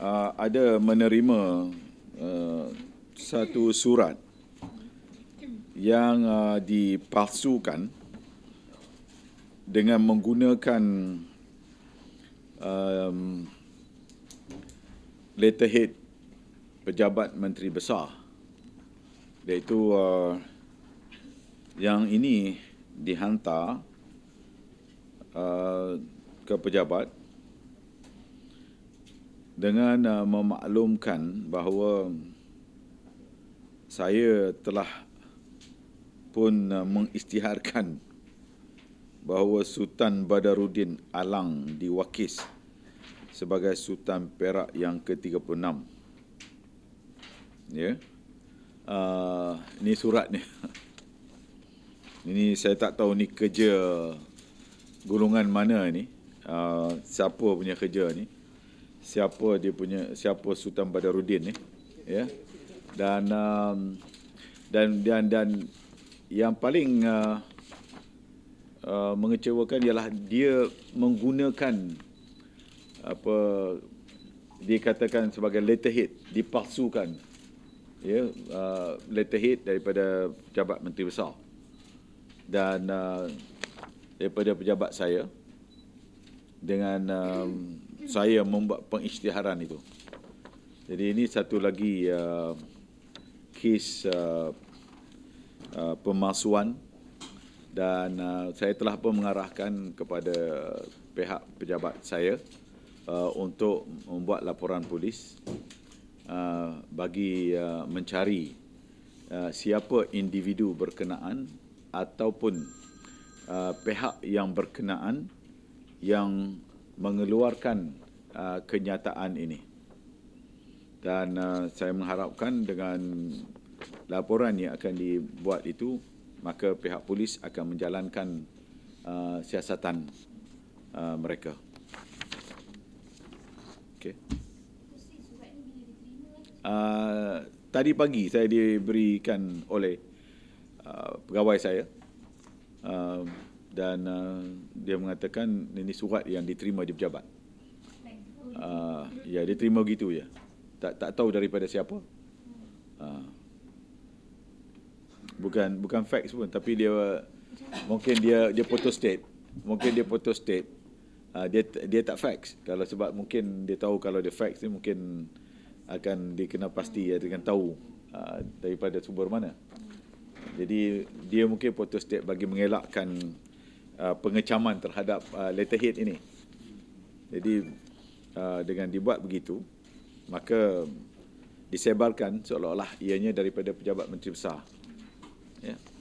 uh, ada menerima uh, satu surat yang uh, dipalsukan dengan menggunakan um, letterhead pejabat menteri besar. Iaitu uh, yang ini dihantar uh, ke pejabat dengan uh, memaklumkan bahawa saya telah pun uh, mengisytiharkan bahawa Sultan Badaruddin Alang diwakis sebagai Sultan Perak yang ke-36. Ya. Uh, ini surat ni. ini saya tak tahu ni kerja golongan mana ni. Uh, siapa punya kerja ni siapa dia punya siapa Sultan Badaruddin ni ya. Dan um, dan dan dan yang paling uh, uh, mengecewakan ialah dia menggunakan apa dikatakan sebagai letterhead dipalsukan ya uh, letterhead daripada pejabat menteri besar. Dan uh, daripada pejabat saya dengan um, saya membuat pengisytiharan itu. Jadi ini satu lagi uh, kes uh, uh, pemalsuan dan uh, saya telah pun mengarahkan kepada pihak pejabat saya uh, untuk membuat laporan polis uh, bagi uh, mencari uh, siapa individu berkenaan ataupun uh, pihak yang berkenaan yang mengeluarkan uh, kenyataan ini. Dan uh, saya mengharapkan dengan laporan yang akan dibuat itu, maka pihak polis akan menjalankan uh, siasatan uh, mereka. Okay. Uh, tadi pagi saya diberikan oleh uh, pegawai saya. Uh, dan uh, dia mengatakan ini surat yang diterima di pejabat. Uh, ya, dia terima begitu ya. Tak tak tahu daripada siapa. Uh, bukan bukan fax pun tapi dia mungkin dia dia photo state. Mungkin dia photo state. Uh, dia dia tak fax. Kalau sebab mungkin dia tahu kalau dia fax ni mungkin akan dikenal pasti ya dengan tahu uh, daripada sumber mana. Jadi dia mungkin photo state bagi mengelakkan uh, pengecaman terhadap uh, letterhead ini. Jadi uh, dengan dibuat begitu, maka disebarkan seolah-olah ianya daripada pejabat menteri besar. Ya. Yeah.